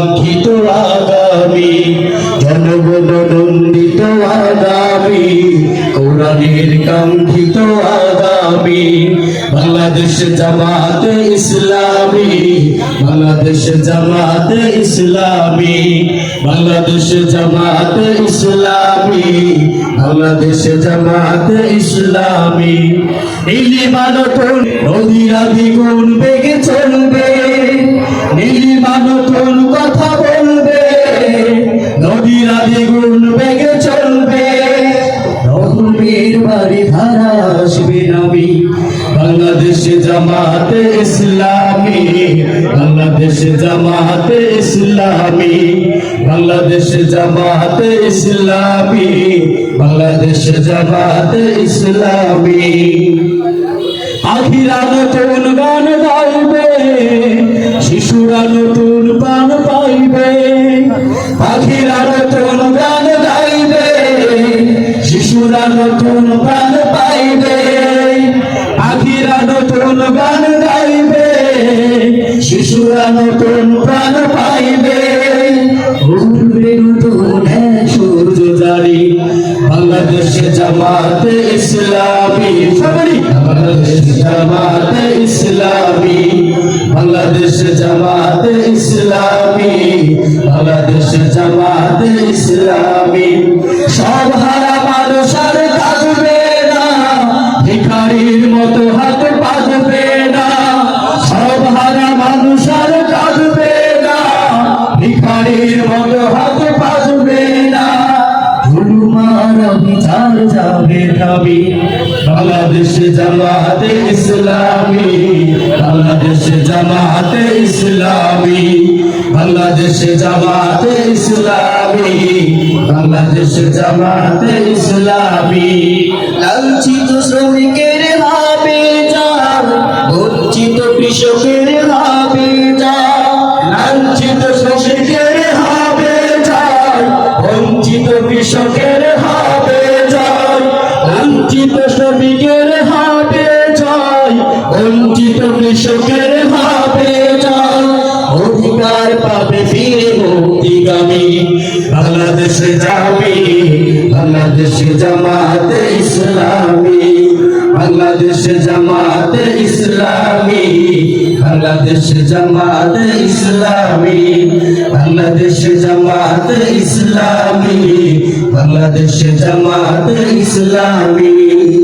কাঙ্ক্ষিত আগামী জনগণ নন্দিত আগামী কাঙ্ক্ষিত আগামী, বাংলাদেশ জামাত ইসলামী, বাংলাদেশ জামাত ইসলামী, বাংলাদেশ জামাত ইসলামী, বাংলাদেশ জামাত ইসলামী। নীলিমা নতুন নদীরা দ্বিগুণ বেগে চলবে বেগে চলবে। রঘুবীর বাড়ি ধারা আসবে নবী বাংলাদেশ জামাতে ইসলামী, বাংলাদেশ জামাতে ইসলামী, বাংলাদেশ জামাতে ইসলামী, বাংলাদেশ জামাতে ইসলামী। আখিরা নতুন গান গাইবে, শিশুরা নতুন পান পাইবে। পাখিরা প্রাণ পাইবে আখিরা নতুন গান গাইবে, শিশুরা নতুন প্রাণ পাইবে। উঠবে নতুন ইসলামী। বাংলাদেশ জামাতে ইসলামী, বাংলাদেশ জামাতে ইসলামী, বাংলাদেশ জামাতে ইসলামী। যাবে বাংলাদেশে জামাতে ইসলামী বাংলাদেশে জামাতে ইসলামী বাংলাদেশে জামাতে ইসলামী বাংলাদেশে জামাতে ইসলামী। লাঞ্ছিত অধিকার পাবে ফিরে মুক্তিগামী। বাংলাদেশে যাবে, বাংলাদেশে জামাতে ইসলামী। বাংলাদেশ জামাতে ইসলামী, বাংলাদেশ জামাতে ইসলামী। বাংলাদেশ জামাতে ইসলামী, বাংলাদেশ জামাতে ইসলামী।